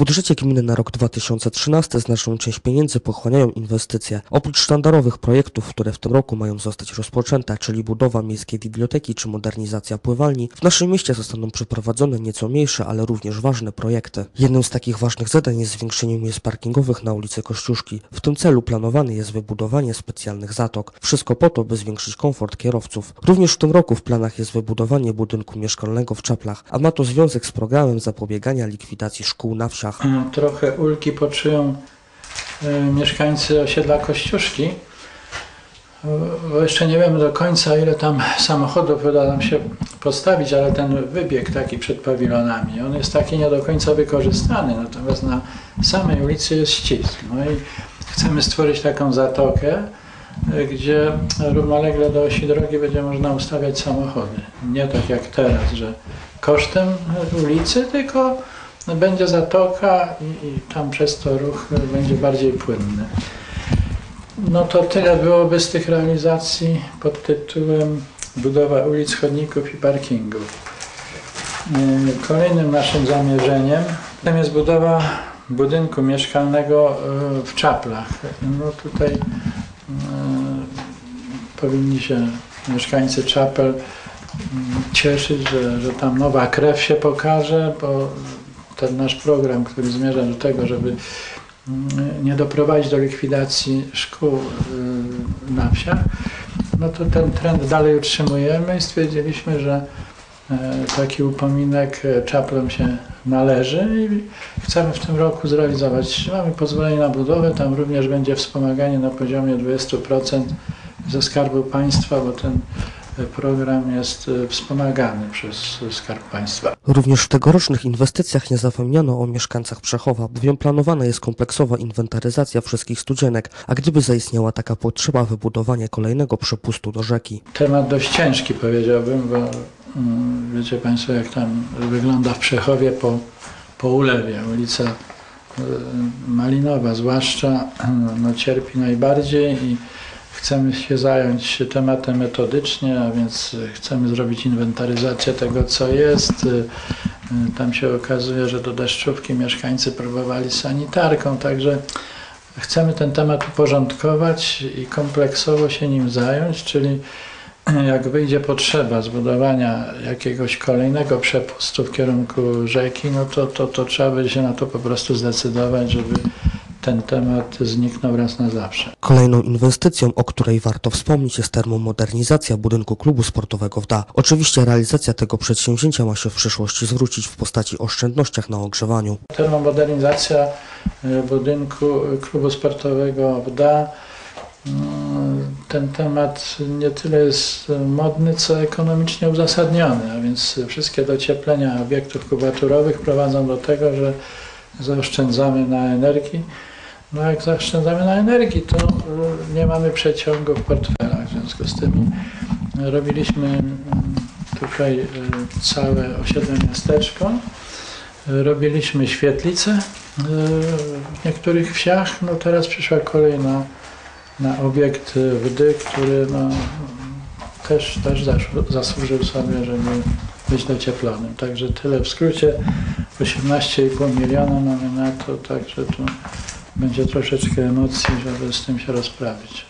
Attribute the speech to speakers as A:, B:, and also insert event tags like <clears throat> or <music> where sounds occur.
A: budżecie gminy na rok 2013 znaczną część pieniędzy pochłaniają inwestycje. Oprócz sztandarowych projektów, które w tym roku mają zostać rozpoczęte, czyli budowa miejskiej biblioteki czy modernizacja pływalni, w naszym mieście zostaną przeprowadzone nieco mniejsze, ale również ważne projekty. Jednym z takich ważnych zadań jest zwiększenie miejsc parkingowych na ulicy Kościuszki. W tym celu planowane jest wybudowanie specjalnych zatok. Wszystko po to, by zwiększyć komfort kierowców. Również w tym roku w planach jest wybudowanie budynku mieszkalnego w Czaplach, a ma to związek z programem zapobiegania likwidacji szkół na wsiach.
B: Trochę ulgi poczują e, mieszkańcy osiedla Kościuszki, e, bo jeszcze nie wiemy do końca ile tam samochodów uda nam się postawić, ale ten wybieg taki przed pawilonami, on jest taki nie do końca wykorzystany, natomiast na samej ulicy jest ścisk. No i chcemy stworzyć taką zatokę, e, gdzie równolegle do osi drogi będzie można ustawiać samochody. Nie tak jak teraz, że kosztem ulicy, tylko będzie zatoka i, i tam przez to ruch będzie bardziej płynny. No to tyle byłoby z tych realizacji pod tytułem budowa ulic, chodników i parkingów. Yy, Kolejnym naszym zamierzeniem jest budowa budynku mieszkalnego yy, w Czaplach. No tutaj yy, powinni się mieszkańcy Czapel cieszyć, że, że tam nowa krew się pokaże, bo ten nasz program, który zmierza do tego, żeby mm, nie doprowadzić do likwidacji szkół y, na wsiach, no to ten trend dalej utrzymujemy i stwierdziliśmy, że e, taki upominek e, czaplom się należy i chcemy w tym roku zrealizować. Mamy pozwolenie na budowę, tam również będzie wspomaganie na poziomie 20% ze Skarbu Państwa, bo ten program jest e, wspomagany przez e, Skarb Państwa.
A: Również w tegorocznych inwestycjach nie zapomniano o mieszkańcach Przechowa, bowiem planowana jest kompleksowa inwentaryzacja wszystkich studzienek, a gdyby zaistniała taka potrzeba wybudowanie kolejnego przepustu do rzeki.
B: Temat dość ciężki powiedziałbym, bo mm, wiecie Państwo jak tam wygląda w Przechowie po, po ulewie. Ulica y, Malinowa zwłaszcza <clears throat> no, cierpi najbardziej i chcemy się zająć tematem metodycznie, a więc chcemy zrobić inwentaryzację tego co jest. Tam się okazuje, że do deszczówki mieszkańcy próbowali sanitarką, także chcemy ten temat uporządkować i kompleksowo się nim zająć, czyli jak wyjdzie potrzeba zbudowania jakiegoś kolejnego przepustu w kierunku rzeki, no to, to, to trzeba będzie się na to po prostu zdecydować, żeby ten temat zniknął raz na zawsze.
A: Kolejną inwestycją, o której warto wspomnieć, jest termomodernizacja budynku klubu sportowego w Da. Oczywiście realizacja tego przedsięwzięcia ma się w przyszłości zwrócić w postaci oszczędnościach na ogrzewaniu.
B: Termomodernizacja y, budynku klubu sportowego WDA. y, Ten temat nie tyle jest modny, co ekonomicznie uzasadniony, a więc wszystkie docieplenia obiektów kubaturowych prowadzą do tego, że zaoszczędzamy na energii. No jak zaoszczędzamy na energii, to y, nie mamy przeciągu w portfelach. W związku z tym robiliśmy mm, tutaj y, całe osiedle miasteczko. Y, Robiliśmy świetlice y, w niektórych wsiach. No teraz przyszła kolej na, na obiekt y, Wdy, który no, też, też zasłużył sobie, żeby być docieplonym. Także tyle w skrócie. 18,5 miliona mamy na to, także tu będzie troszeczkę emocji, żeby z tym się rozprawić.